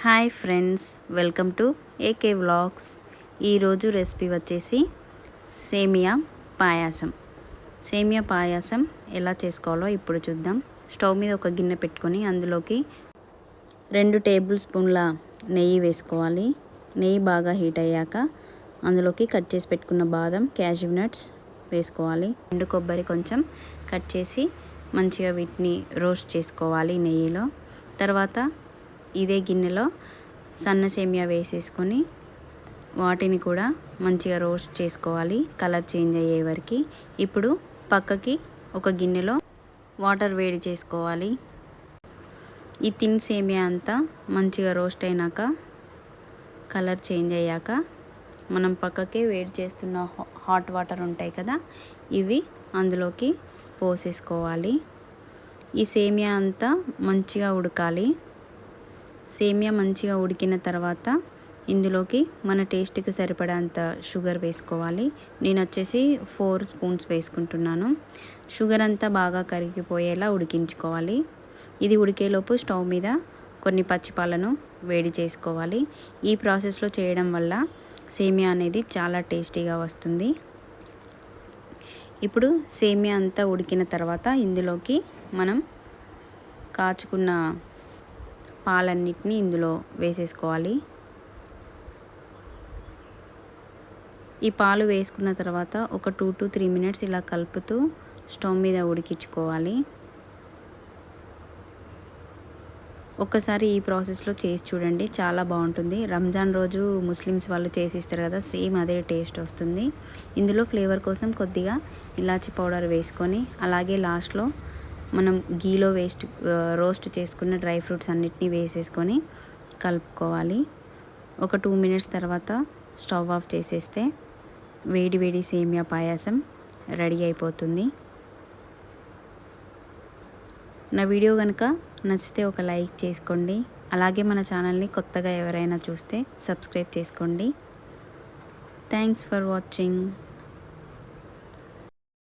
Hi friends welcome to AK vlogs. ఈరోజు recipe వచ్చేసి సేమియా పాయాసం. సేమియా పాయాసం ఎలా చేసుకోవాలో ఇప్పుడు చూద్దాం. స్టవ్ మీద ఒక గిన్నె పెట్టుకొని అందులోకి రెండు టేబుల్ స్పూన్ల నెయ్యి వేసుకోవాలి. నెయ్యి బాగా హీట్ అయ్యాక అందులోకి కట్ చేసి పెట్టుకున్న బాదం క్యాష్యూ నట్స్ వేసుకోవాలి. రెండు కొబ్బరి కొంచెం కట్ చేసి మంచిగా వీటిని రోస్ట్ చేసుకోవాలి నెయ్యిలో. తర్వాత ఇదే గిన్నెలో సన్న సేమియా వేసేసుకొని వాటిని కూడా మంచిగా రోస్ట్ చేసుకోవాలి. కలర్ చేంజ్ అయ్యే వరకు. ఇప్పుడు పక్కకి ఒక గిన్నెలో వాటర్ వేడి చేసుకోవాలి. ఈ తిన్ సేమియా అంతా మంచిగా రోస్ట్ అయినాక కలర్ చేంజ్ అయ్యాక మనం పక్కకే వేడి చేస్తున్న హాట్ వాటర్ ఉంటాయి కదా ఇవి అందులోకి పోసేసుకోవాలి. ఈ సేమియా అంతా మంచిగా ఉడకాలి. సేమియా మంచిగా ఉడికిన తర్వాత ఇందులోకి మన టేస్ట్కి సరిపడేంత షుగర్ వేసుకోవాలి. నేను వచ్చేసి ఫోర్ స్పూన్స్ వేసుకుంటున్నాను. షుగర్ అంతా బాగా కరిగిపోయేలా ఉడికించుకోవాలి. ఇది ఉడికేలోపు స్టవ్ మీద కొన్ని పచ్చిపాలను వేడి చేసుకోవాలి. ఈ ప్రాసెస్లో చేయడం వల్ల సేమియా అనేది చాలా టేస్టీగా వస్తుంది. ఇప్పుడు సేమియా అంతా ఉడికిన తర్వాత ఇందులోకి మనం కాచుకున్న పాలన్నిటిని ఇందులో వేసేసుకోవాలి. ఈ పాలు వేసుకున్న తర్వాత ఒక టూ టు త్రీ మినిట్స్ ఇలా కలుపుతూ స్టవ్ మీద ఉడికించుకోవాలి. ఒక్కసారి ఈ ప్రాసెస్లో చేసి చూడండి చాలా బాగుంటుంది. రంజాన్ రోజు ముస్లిమ్స్ వాళ్ళు చేసి ఇస్తారు కదా సేమ్ అదే టేస్ట్ వస్తుంది. ఇందులో ఫ్లేవర్ కోసం కొద్దిగా ఇలాచి పౌడర్ వేసుకొని అలాగే లాస్ట్లో మనం గీలో వేస్ట్ రోస్ట్ చేసుకున్న డ్రై ఫ్రూట్స్ అన్నిటినీ వేసేసుకొని కలుపుకోవాలి. ఒక టూ మినిట్స్ తర్వాత స్టవ్ ఆఫ్ చేసేస్తే వేడి వేడి సేమియా పాయాసం రెడీ అయిపోతుంది. నా వీడియో కనుక నచ్చితే ఒక లైక్ చేసుకోండి. అలాగే మన ఛానల్ని కొత్తగా ఎవరైనా చూస్తే సబ్స్క్రైబ్ చేసుకోండి. Thanks for watching